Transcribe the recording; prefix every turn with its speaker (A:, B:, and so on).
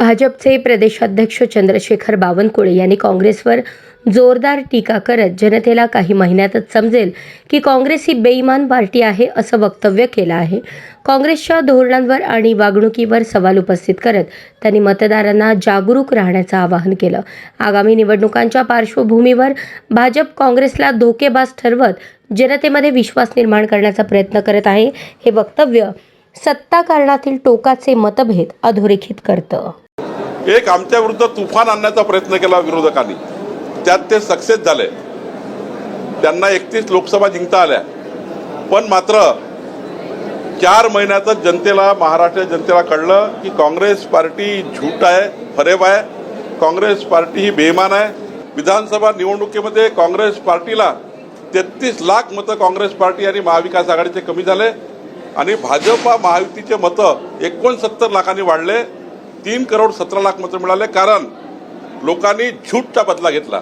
A: भाजपचे प्रदेशाध्यक्ष चंद्रशेखर बावनकुळे यांनी काँग्रेसवर जोरदार टीका करत जनतेला काही महिन्यातच समजेल की काँग्रेस ही बेईमान पार्टी आहे असं वक्तव्य केलं आहे. काँग्रेसच्या धोरणांवर आणि वागणुकीवर सवाल उपस्थित करत त्यांनी मतदारांना जागरूक राहण्याचं आवाहन केलं. आगामी निवडणुकांच्या पार्श्वभूमीवर भाजप काँग्रेसला धोकेबाज ठरवत जनतेमध्ये विश्वास निर्माण करण्याचा प्रयत्न करत आहे हे वक्तव्य सत्ताकारणातील टोकाचे मतभेद अधोरेखित करतं.
B: एक आमच्या विरुद्ध तुफान आणण्याचा प्रयत्न केला विरोधकांनी. त्यात ते सक्सेस झाले. त्यांना एकतीस लोकसभा जिंकता आल्या. पण मात्र चार महिन्यातच जनतेला महाराष्ट्र जनतेला कळलं की काँग्रेस पार्टी झूट आहे फरेब आहे. काँग्रेस पार्टी ही बेमान आहे. विधानसभा निवडणुकीमध्ये काँग्रेस पार्टीला तेहतीस लाख मतं काँग्रेस पार्टी आणि महाविकास आघाडीचे कमी झाले. आणि भाजपा महायुतीचे मतं एकोणसत्तर लाखांनी वाढले. तीन करोड सतरा लाख मतं मिळाले कारण लोकांनी झूटचा बदला घेतला.